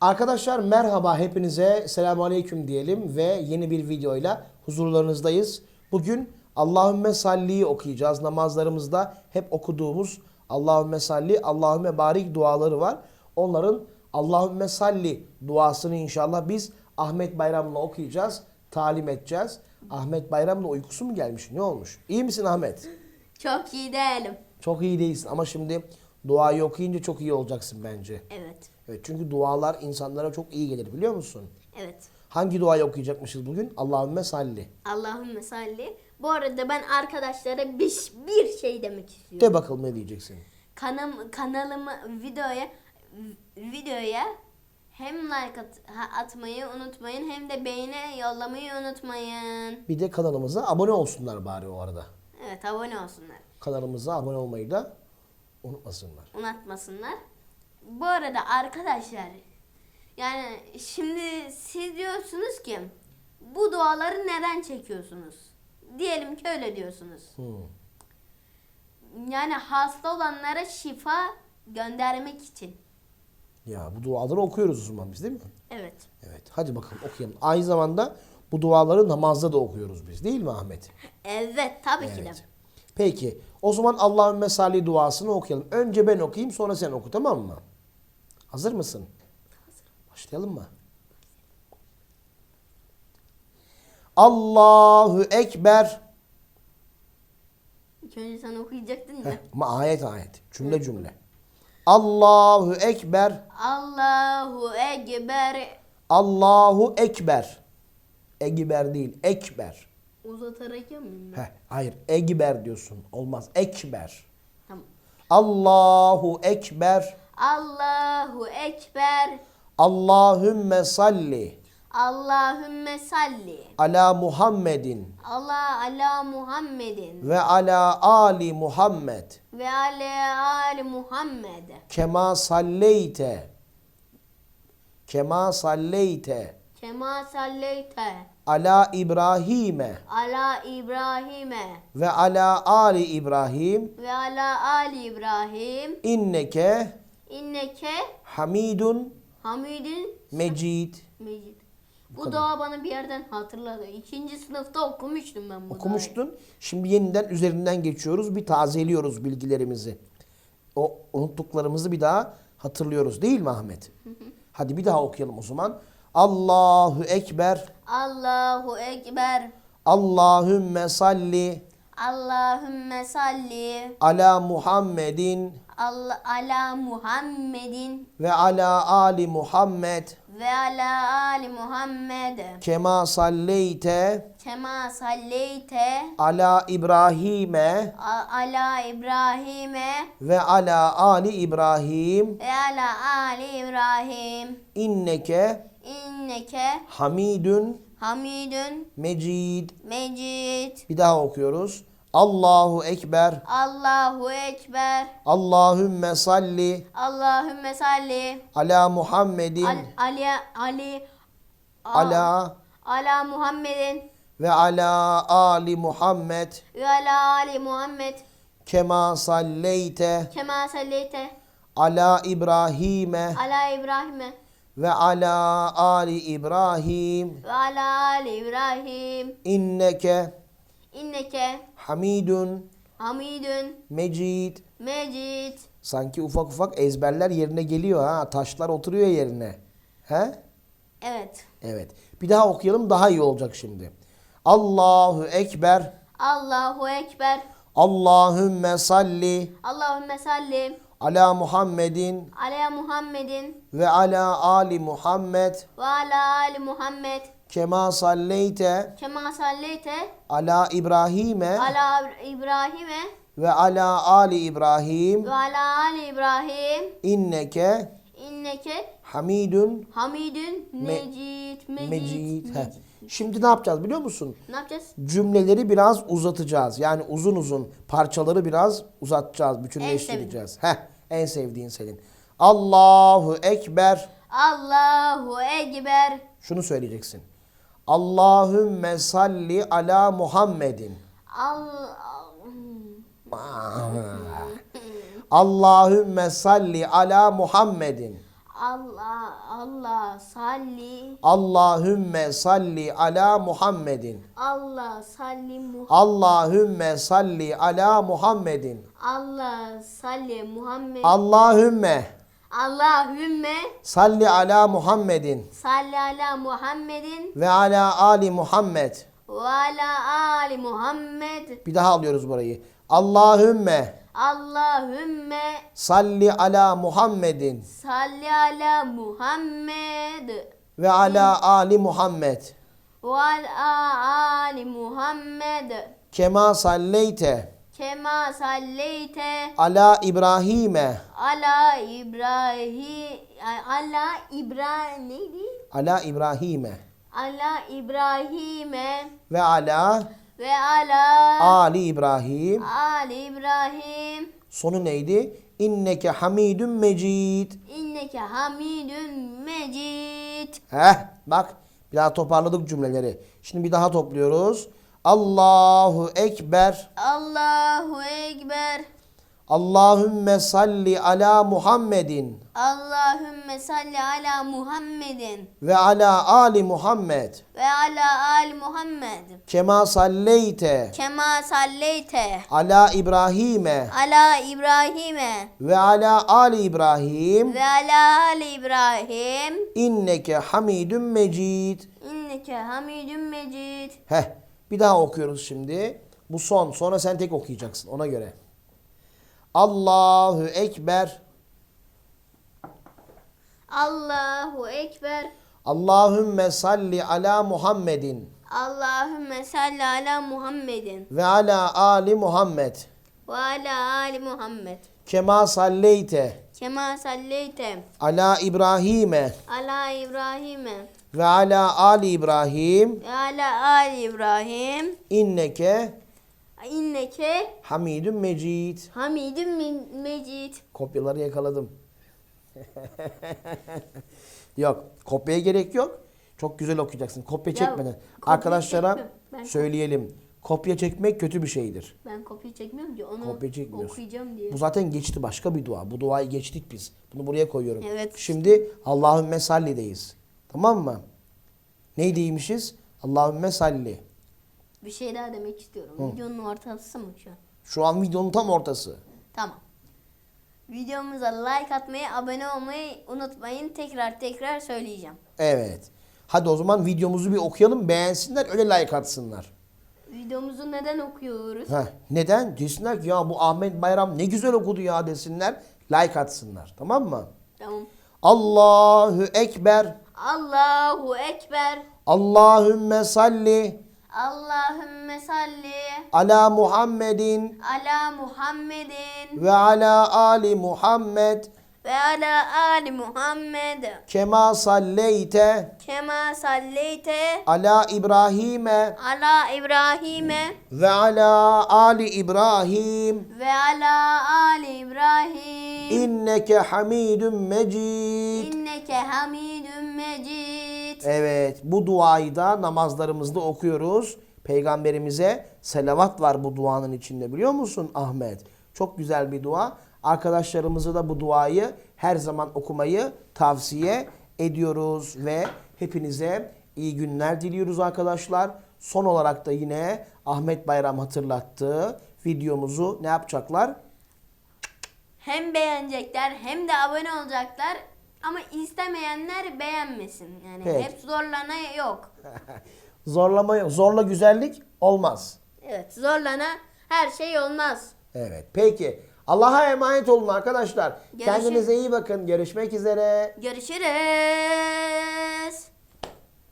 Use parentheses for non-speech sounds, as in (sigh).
Arkadaşlar merhaba hepinize selamun aleyküm diyelim ve yeni bir videoyla huzurlarınızdayız. Bugün Allahümme salli'yi okuyacağız. Namazlarımızda hep okuduğumuz Allahümme salli, Allahümme barik duaları var. Onların Allahümme salli duasını inşallah biz Ahmet Bayram'la okuyacağız, talim edeceğiz. Ahmet Bayram'la uykusu mu gelmiş? Ne olmuş? İyi misin Ahmet? Çok iyi değilim. Çok iyi değilsin ama şimdi duayı okuyunca çok iyi olacaksın bence. Evet. Evet çünkü dualar insanlara çok iyi gelir biliyor musun? Evet. Hangi duayı okuyacakmışız bugün? Allahümme salli. Allahümme salli. Bu arada ben arkadaşlara bir, bir şey demek istiyorum. De bakalım ne diyeceksin. Kanım, kanalımı videoya videoya hem like at- atmayı unutmayın hem de beğeni yollamayı unutmayın. Bir de kanalımıza abone olsunlar bari o arada. Evet abone olsunlar. Kanalımıza abone olmayı da unutmasınlar. Unutmasınlar. Bu arada arkadaşlar yani şimdi siz diyorsunuz ki bu duaları neden çekiyorsunuz? Diyelim ki öyle diyorsunuz. Hmm. Yani hasta olanlara şifa göndermek için. Ya bu duaları okuyoruz o zaman biz değil mi? Evet. Evet hadi bakalım okuyalım. Aynı zamanda bu duaları namazda da okuyoruz biz değil mi Ahmet? Evet tabii ki de. Peki o zaman Allahümme salli duasını okuyalım. Önce ben okuyayım sonra sen oku tamam mı? Hazır mısın? Başlayalım mı? Allahu Ekber. İlk önce sen okuyacaktın Heh, ya. ama ayet ayet. Cümle cümle. Allahu Ekber. Allahu Ekber. Allahu Ekber. Ekber değil. Ekber. Uzatarak yapmayayım. Heh, hayır. Ekber diyorsun. Olmaz. Ekber. Tamam. Allahu Ekber. Allahu Ekber. Allahümme salli Allahümme salli. ala Muhammedin Allah ala Muhammedin ve ala Ali Muhammed ve ala ali Muhammed. kema salleyte kema salleyte Kema salleyte ala İbrahim'e ala İbrahim'e ve ala Ali İbrahim ve ala ali İbrahim inneke inneke hamidun hamidin mecid mecid. Bu dua bana bir yerden hatırladı. İkinci sınıfta okumuştum ben bu okumuştun. Şimdi yeniden üzerinden geçiyoruz. Bir tazeliyoruz bilgilerimizi. O unuttuklarımızı bir daha hatırlıyoruz değil mi Ahmet? Hadi bir daha okuyalım o zaman. Allahu Ekber. Allahu Ekber. Allahümme salli Allahümme salli ala Muhammedin Allah, ala Muhammedin ve ala Ali Muhammed ve ala ali Muhammed. kema salleyte Kema salleyte ala İbrahim'e ala İbrahim'e ve ala Ali İbrahim ve ala ali İbrahim. inneke İnneke hamidun hamidun mecid. mecid. Bir daha okuyoruz. Allahu Ekber. Allahu Ekber. Allahümme salli Allahümme salli. ala Muhammedin Al, Ali Ali ala ala Muhammedin ve ala Ali Muhammed ve ala ali Muhammed. kema salleyte Kema salleyte ala İbrahim'e ala İbrahim'e ve ala Ali İbrahim ve ala ali İbrahim. inneke İnneke hamidun hamidun mecid. mecid. Sanki ufak ufak ezberler yerine geliyor ha. Taşlar oturuyor yerine. He? Evet. Evet. Bir daha okuyalım daha iyi olacak şimdi. Allahu Ekber. Allahu Ekber. Allahümme salli Allahümme salli ala Muhammedin ala Muhammedin ve ala Ali Muhammed ve ala ali Muhammed. kema salleyte Kema salleyte ala İbrahim'e ala İbrahim'e ve ala Ali İbrahim ve ala ali İbrahim. inneke İnneke hamidun hamidun mecid mecid. mecid. Mecid. Şimdi ne yapacağız biliyor musun? Ne yapacağız? Cümleleri biraz uzatacağız. Yani uzun uzun parçaları biraz uzatacağız, bütünleştireceğiz. Heh, en sevdiğin senin. Allahu Ekber. Allahu Ekber. Şunu söyleyeceksin. Allahümme salli ala Muhammedin. Allah Allahümme salli ala Muhammedin. Allah Allah salli Allahümme salli ala Muhammedin. Allah salli Muhammed Allahümme salli ala Muhammedin. Allah salli Muhammed Allahümme Allahümme salli ala Muhammedin salli ala Muhammedin ve ala ali Muhammed. ve ala ali Muhammed Bir daha alıyoruz burayı. Allahümme Allahümme salli ala Muhammedin. Salli ala Muhammed. Ve ala ali Muhammed. ve ala ali Muhammed. Kema salleyte kema salleyte ala İbrahim'e. Ala İbrahim ala İbrahim neydi? ala İbrahim'e. Ala İbrahim'e. Ve ala ve ala ali İbrahim. Ali İbrahim Sonu neydi? İnneke hamidun mecid. inneke hamidun mecid. Heh bak bir daha toparladık cümleleri. Şimdi bir daha topluyoruz. Allahu Ekber. Allahu Ekber. Allahümme salli ala Muhammedin Allahümme salli ala Muhammedin ve ala ali Muhammed. ve ala ali Muhammed. Kema salleyte Kema salleyte ala İbrahim'e ala İbrahim'e ve ala ali İbrahim. ve ala ali İbrahim. İnneke hamidun mecid. İnneke hamidun mecid. Heh bir daha okuyoruz şimdi. Bu son. Sonra sen tek okuyacaksın ona göre. Allahu Ekber. Allahu Ekber. Allahümme salli ala Muhammedin Allahümme salli ala Muhammedin ve ala ali Muhammed. ve ala ali Muhammed. Kema salleyte Kema salleyte ala İbrahim'e ala İbrahim'e ve ala ali İbrahim. ve ala ali İbrahim. İnneke İnneke hamidun mecid. hamidun mecid. Kopyaları yakaladım. (laughs) yok. Kopyaya gerek yok. Çok güzel okuyacaksın. Kopya Ya, çekmeden. kopya Arkadaşlara. Ben- söyleyelim. Kopya çekmek kötü bir şeydir. Ben kopya çekmiyorum ki onu Kopya çekmiyorsun. okuyacağım diye. Bu zaten geçti başka bir dua. Bu duayı geçtik biz. Bunu buraya koyuyorum. Evet. Şimdi Allahümme salli'deyiz. Tamam mı? Neydiymişiz? Allahümme salli. Bir şey daha demek istiyorum. Videonun ortası mı şu an? Şu an videonun tam ortası. Tamam. Videomuza like atmayı, abone olmayı unutmayın. Tekrar tekrar söyleyeceğim. Evet. Hadi o zaman videomuzu bir okuyalım. Beğensinler öyle like atsınlar. Videomuzu neden okuyoruz? Heh, neden? Desinler ki ya bu Ahmet Bayram ne güzel okudu ya desinler. Like atsınlar. Tamam mı? Tamam. Allahu Ekber. Allahu Ekber. Allahümme salli Allahümme salli ala Muhammedin ala Muhammedin ve ala ali Muhammed ve ala ali Muhammed kema salleyte kema salleyte ala İbrahim'e ala İbrahim'e ve ala ali İbrahim ve ala ali İbrahim inneke hamidun mecid. inneke hamidun mecid. Evet bu duayı da namazlarımızda okuyoruz. Peygamberimize selavat var bu duanın içinde biliyor musun Ahmet? Çok güzel bir dua. Arkadaşlarımıza da bu duayı her zaman okumayı tavsiye ediyoruz ve hepinize iyi günler diliyoruz arkadaşlar. Son olarak da yine Ahmet Bayram hatırlattı. Videomuzu ne yapacaklar? Hem beğenecekler hem de abone olacaklar. Ama istemeyenler beğenmesin. Yani Peki. hep zorlana yok. (laughs) Zorlama yok. Zorla güzellik olmaz. Evet zorlana her şey olmaz. Evet. Peki. Allah'a emanet olun arkadaşlar. Görüşürüz. Kendinize iyi bakın. Görüşmek üzere. Görüşürüz.